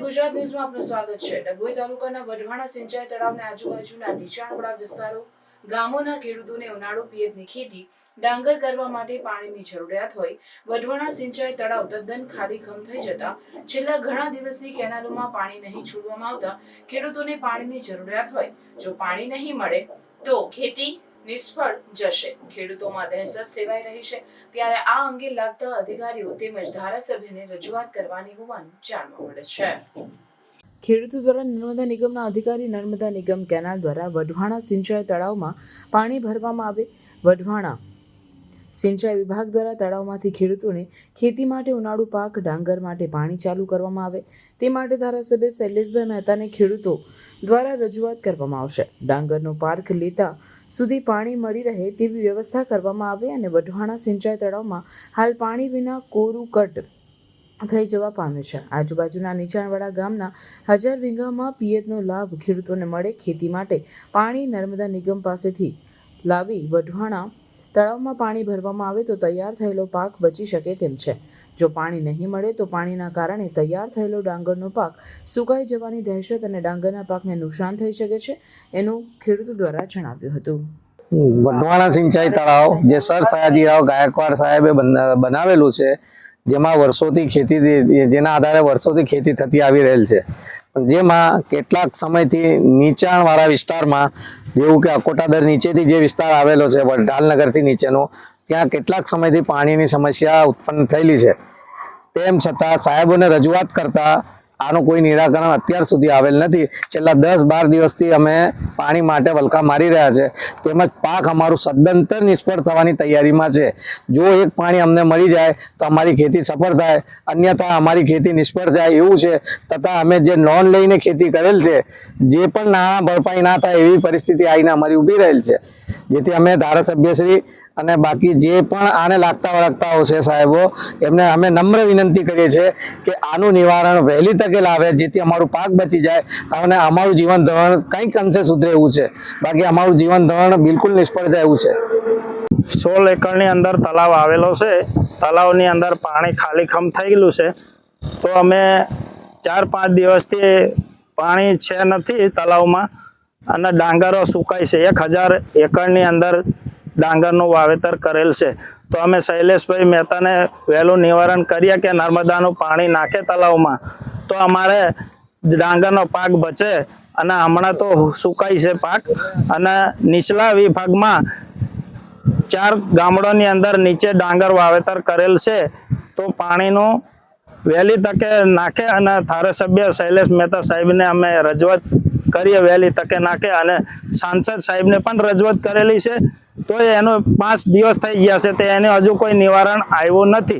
ગુજરાત ન્યૂઝમાં આપનું સ્વાગત છે. ડભોઈ તાલુકાના વઢવાણા સિંચાઈ તળાવના આજુબાજુના નીચાણવાળા વિસ્તારો, ગામોના ખેડૂતોને ઉનાળુ પિયતની ખેતી, ડાંગર કરવા માટે પાણીની જરૂરિયાત હોય, વઢવાણા સિંચાઈ તળાવ તદ્દન ખાલીખમ થઈ જતા છેલ્લા ઘણા દિવસથી કેનાલોમાં પાણી નહીં છોડવામાં આવતા ખેડૂતોને પાણીની જરૂરિયાત હોય. જો પાણી નહીં મળે તો ખેતી નિષ્ફળ જશે. ખેડૂતોમાં દહેશત સેવાઈ રહી છે. ત્યારે આ અંગે લાગતા અધિકારીઓ તેમજ ધારાસભ્યને રજૂઆત કરવાની હોવાનું જાણવા મળે છે. ખેડૂતો દ્વારા નર્મદા નિગમના અધિકારી નર્મદા નિગમ કેનાલ દ્વારા વઢવાણા સિંચાઈ તળાવમાં પાણી ભરવામાં આવે. વઢવાણા સિંચાઈ વિભાગ દ્વારા તળાવમાંથી ખેડૂતોને ખેતી માટે ઉનાળુ પાક, ડાંગર માટે પાણી ચાલુ કરવામાં આવે. તે માટે ધારાસભ્ય શૈલેષભાઈ મહેતાને ખેડૂતો દ્વારા રજૂઆત કરવામાં આવશે. ડાંગરનો પાર્ક લેતા સુધી પાણી મળી રહે તેવી વ્યવસ્થા કરવામાં આવે અને વઢવાણા સિંચાઈ તળાવમાં હાલ પાણી વિના કોરું કટ થઈ જવા પામ્યું છે. આજુબાજુના નીચાણવાળા ગામના હજાર વીઘામાં પિયતનો લાભ ખેડૂતોને મળે. ખેતી માટે પાણી નર્મદા નિગમ પાસેથી લાવી વઢવાણા તળાવમાં પાણી ભરવામાં આવે તો તૈયાર થયેલો પાક બચી શકે તેમ છે. જો પાણી નહીં મળે તો પાણીના કારણે તૈયાર થયેલો ડાંગરનો પાક સુકાઈ જવાની દહેશત અને ડાંગરના પાકને નુકસાન થઈ શકે છે, એનું ખેડૂતો દ્વારા જણાવ્યું હતું. વઢવાણા સિંચાઈ તળાવ, જે સર સયાજીરાવ ગાયકવાડ સાહેબે બનાવેલું છે જેમાં વર્ષોથી ખેતી જેના આધારે વર્ષોથી ખેતી થતી આવી રહેલ છે. જેમાં કેટલાક સમયથી નીચાણવાળા વિસ્તારમાં, જેવું કે અકોટાદર નીચેથી જે વિસ્તાર આવેલો છે ઢાલનગરથી નીચેનો, ત્યાં કેટલાક સમયથી પાણીની સમસ્યા ઉત્પન્ન થયેલી છે. તેમ છતાં સાહેબોને રજૂઆત કરતા આનું કોઈ નિરાકરણ અત્યાર સુધી આવેલ નથી. છેલ્લા દસ બાર દિવસથી અમે પાણી માટે વલકા મારી રહ્યા છે. તેમજ પાક અમારું સદંતર નિષ્ફળ થવાની તૈયારીમાં છે. જો એક પાણી અમને મળી જાય તો અમારી ખેતી સફળ થાય. અન્યથા અમારી ખેતી નિષ્ફળ જાય એવું છે. તથા અમે જે લોન લઈને ખેતી કરેલ છે, જે પણ નાણાં ભરપાઈ ના થાય એવી પરિસ્થિતિ આવીને અમારી ઊભી રહેલ છે. જેથી અમે ધારાસભ્યશ્રી અને બાકી જે પણ આને લાગતા વળગતાઓ છે સાહેબો, એમને અમે નમ્ર વિનંતી કરીએ છીએ કે આનું નિવારણ વહેલી તકે લાવે, જેથી અમારું પાક બચી જાય અને અમારું જીવન ધોરણ કંઈક અંશે સુધરે એવું છે. બાકી અમારું જીવન ધોરણ બિલકુલ નિષ્ફળ જાય એવું છે. સોળ એકરની અંદર તલાવ આવેલો છે. તલાવની અંદર પાણી ખાલીખમ થયેલું છે. તો અમે ચાર પાંચ દિવસથી પાણી છે નથી તલાવમાં. અને ડાંગરો સુકાય છે. એક હજાર એકરની અંદર ડાંગરનું વાવેતર કરેલ છે. તો અમે શૈલેષભાઈ મહેતાને વહેલું નિવારણ કરીએ કે નર્મદાનું પાણી નાખે તલાવમાં તો અમારે ડાંગરનો પાક બચે અને હમણાં તો સુકાય છે પાક. અને નીચલા વિભાગમાં ચાર ગામડોની અંદર નીચે ડાંગર વાવેતર કરેલ છે. તો પાણીનું વહેલી તકે નાખે અને ધારાસભ્ય શૈલેષ મહેતા સાહેબને અમે રજૂઆત કરીએ, વહેલી તકે નાખે અને સાંસદ સાહેબને પણ રજૂઆત કરેલી છે. તો એનો પાંચ દિવસ થઈ ગયા છે તે એને હજુ કોઈ નિવારણ આવ્યું નથી.